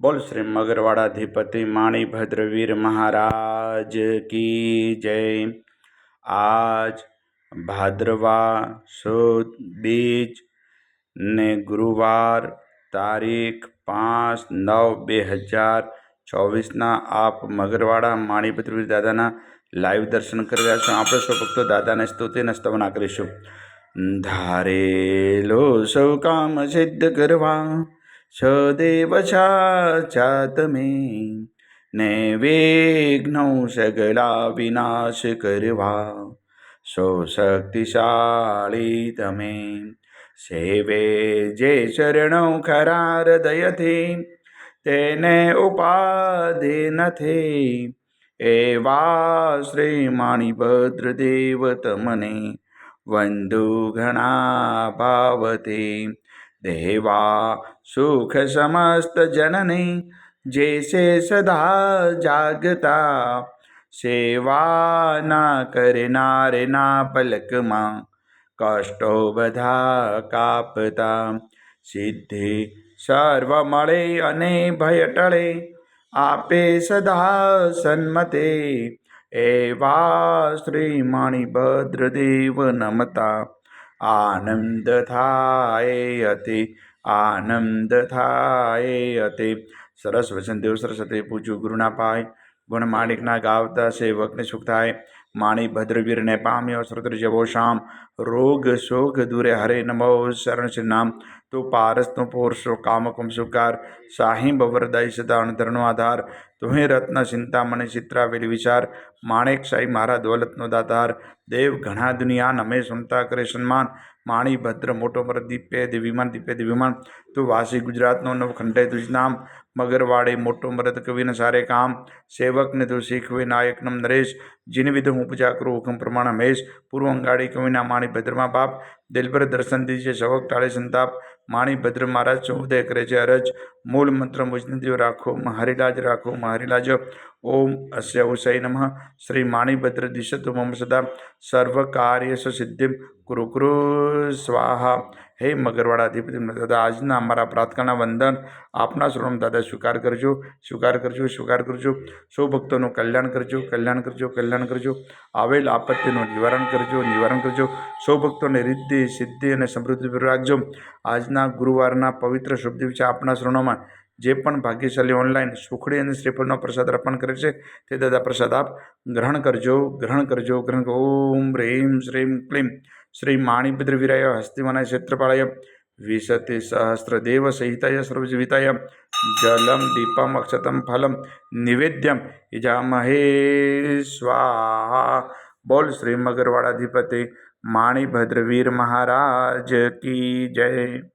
બોલ શ્રી મગરવાડાધિપતિ માણીભદ્રવીર મહારાજ કી જય. આજ ભાદ્રવા સુદ બીજ ને ગુરુવાર તારીખ પાંચ નવ બે હજાર ચોવીસના આપ મગરવાડા માણીભદ્રવીર દાદાના લાઈવ દર્શન કરી રહ્યા છો. આપણે સૌ ભક્તો દાદાને સ્તુતિ અને સ્તવના કરીશું ધારેલો સૌ કામ સિદ્ધ કરવા. સદેવ છા તમે ને વિઘ્નો સગલા વિનાશ કરવા સો શક્તિશાળી તમે સેવે જે શરણો ખરા હૃદયથી તેને ઉપાધિ નથી એવા શ્રી માણીભદ્ર દેવ સુખ સમસ્ત જે જેસે સદા જાગતા, સેવા ના કરનાર ના પલકમાં, કષ્ટો બધા કાપતા, સિદ્ધિ સર્વ મળે અને ભય ટળે, આપે સદા સન્મતે, એવા શ્રી માણીભદ્ર દેવ નમતા. આનંદ થાય અતિ આનંદ થાય અતિ સરસ વચન દેવ સરસ્વતી પૂજ્યું ગુરુના પાય ગુણ માણિકના ગાવતા સેવકને સુખ થાય માણી ભદ્રવીરને પામ્યો શ્રુત્ર જવો શામ રોગ શોક દૂરે હરે નમો શરણ શ્રી નામ તું પારસનો પોરશો કામકમ સુકાર. સાહિબ વરદાય સદા અણધરનો આધાર. તુહે રત્ન ચિંતામણી, ચિત્રાવેલી, વિચાર, માણેક શાહી મારા દોલતનો દાતાર, દેવ ઘણા દુનિયાન, અમે સુનતા કરે સન્માન, માણી ભદ્ર, મોટો મર દીપે દિવ્યમાન દીપે દિવ્યમાન તું વાસી ગુજરાતનો નવખંડે તુજ નામ, મગરવાડે મોટો મરદ કવિને સારે કામ, સેવકને તું શીખવે, નાયકનમ નરેશ, જીન વિધ હું પૂજા કરું, હુકમ પ્રમાણ હમેશ પૂર્વ અંગાડી કવિના માણી ભદ્રમા બાપ દિલભર દર્શન દીજે શવક ટાળે સંતાપ માણી ભદ્ર મહારાજ ચૌદય કરે છે અરજ. મૂળ મંત્ર મુજનદીઓ રાખો મહારીલાજ રાખો મહારીલાજ ઓમ અસ્ય ઉષય નમઃ શ્રી માણીભદ્ર દિશતુ મમ સદા સર્વ કાર્ય સિદ્ધિ કુરુ કુરુ સ્વાહા હે મગરવાળા અધિપતિ દાદા આજના અમારા પ્રાર્થના વંદન આપના સ્વરૂપ દાદા સ્વીકાર કરજો સ્વીકાર કરજો સ્વીકાર કરજો સૌ ભક્તોનું કલ્યાણ કરજો કલ્યાણ કરજો કલ્યાણ કરજો આવેલ આપત્તિનું નિવારણ કરજો નિવારણ કરજો સૌ ભક્તોને રિદ્ધિ સિદ્ધિ અને સમૃદ્ધિ રાખજો આજના ગુરુવારના પવિત્ર શુભ દિવસે આપના શ્રવણોમાં જે પણ ભાગ્યશાળી ઓનલાઈન સુખડી અને શ્રીફળનો પ્રસાદ અર્પણ કરે છે, તે દાદા પ્રસાદ આપ ગ્રહણ કરજો ગ્રહણ કરજો, ગ્રહણ ઓમ હ્રીમ શ્રીમ ક્લીમ. શ્રી માણિભદ્ર વિરાય હસ્તિમાનાય ક્ષેત્રપાળાય. વિશતિ સહસ્રદેવ સહિતાય સર્વજીવિતાય. જલમ દીપમ અક્ષતમ ફલમ નિવેદ્યમ. ઇજામહે સ્વાહા. બોલ શ્રી મગરવાડાધિપતિ માણીભદ્ર વીર મહારાજ કી જય.